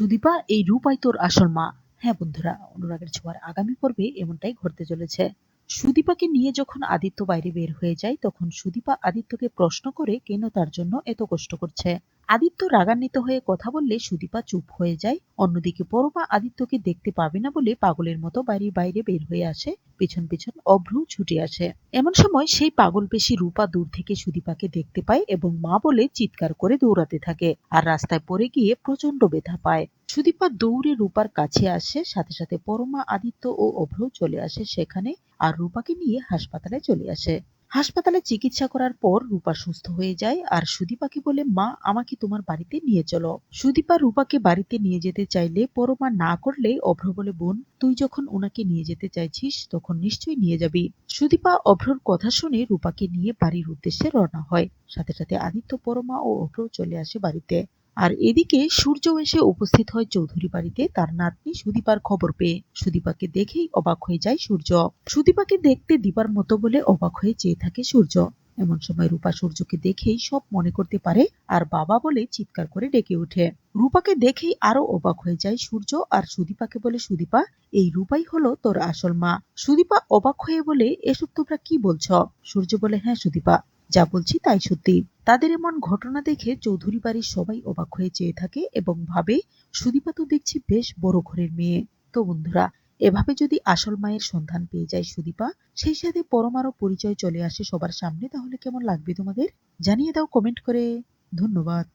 সুদীপা, এই রূপাই তোর আসল মা। হ্যাঁ বন্ধুরা, অনুরাগের ছোঁয়ার আগামী পর্বে এমনটাই ঘটতে চলেছে। সুদীপাকে নিয়ে যখন আদিত্য বাইরে বের হয়ে যায়, তখন সুদীপা আদিত্যকে প্রশ্ন করে কেন তার জন্য এত কষ্ট করছে। আদিত্য রাগান্বিত হয়ে কথা বললে সুদীপা চুপ হয়ে যায়। অন্যদিকে পরমা আদিত্যকে দেখতে পাবে না বলে পাগলের মতো বাড়ির বাইরে বের হয়ে আসে। পেছন পেছন অভ্রু ছুটে আসে। এমন সময় সেই পাগল পেশি রূপা দূর থেকে সুদীপাকে দেখতে পায় এবং মা বলে চিৎকার করে দৌড়াতে থাকে আর রাস্তায় পড়ে গিয়ে প্রচণ্ড ব্যথা পায়। সুদীপা দৌড়ে রূপার কাছে আসে, সাথে সাথে পরমা, আদিত্য ও অভ্র চলে আসে সেখানে আর রূপাকে নিয়ে হাসপাতালে চলে আসে। হাসপাতালে চিকিৎসা করার পর রূপা সুস্থ হয়ে যায়। আর সুদীপাকে বলে, মা, আমাকে তোমার বাড়িতে নিয়ে চলো। সুদীপা রূপাকে বাড়িতে নিয়ে যেতে চাইলে পরমা না করলে অভ্র বলে, বোন, তুই যখন ওনাকে নিয়ে যেতে চাইছিস, তখন নিশ্চয়ই নিয়ে যাবি। সুদীপা অভ্রর কথা শুনে রূপাকে নিয়ে বাড়ির উদ্দেশ্যে রওনা হয়। সাথে সাথে আদিত্য, পরমা ও অভ্র চলে আসে বাড়িতে। আর এদিকে সূর্য এসে উপস্থিত হয় চৌধুরী বাড়িতে। তার নাতনি সুদীপার খবর পেয়ে সুদীপাকে দেখেই অবাক হয়ে যায় সূর্য। সুদীপাকে দেখতে দিবার মতো বলে অবাক হয়ে চেয়ে থাকে সূর্য। এমন সময় রূপা সূর্যকে দেখেই সব মনে করতে পারে আর বাবা বলে চিৎকার করে ডেকে ওঠে। রূপাকে দেখেই আরও অবাক হয়ে যায় সূর্য আর সুদীপাকে বলে, সুদীপা, এই রূপাই হলো তোর আসল মা। সুদীপা অবাক হয়ে বলে, এসব তোমরা কি বলছ? সূর্য বলে হ্যাঁ সুদীপা। যা বলছি তাই সত্যি। তাদের এমন ঘটনা দেখে চৌধুরী বাড়ির সবাই অবাক হয়ে চেয়ে থাকে এবং ভাবে, সুদীপা তো দেখছি বেশ বড় ঘরের মেয়ে। তো বন্ধুরা, এভাবে যদি আসল মায়ের সন্ধান পেয়ে যায় সুদীপা, সেই সাথে পরমারও পরিচয় চলে আসে সবার সামনে, তাহলে কেমন লাগবে তোমাদের? জানিয়ে দাও কমেন্ট করে। ধন্যবাদ।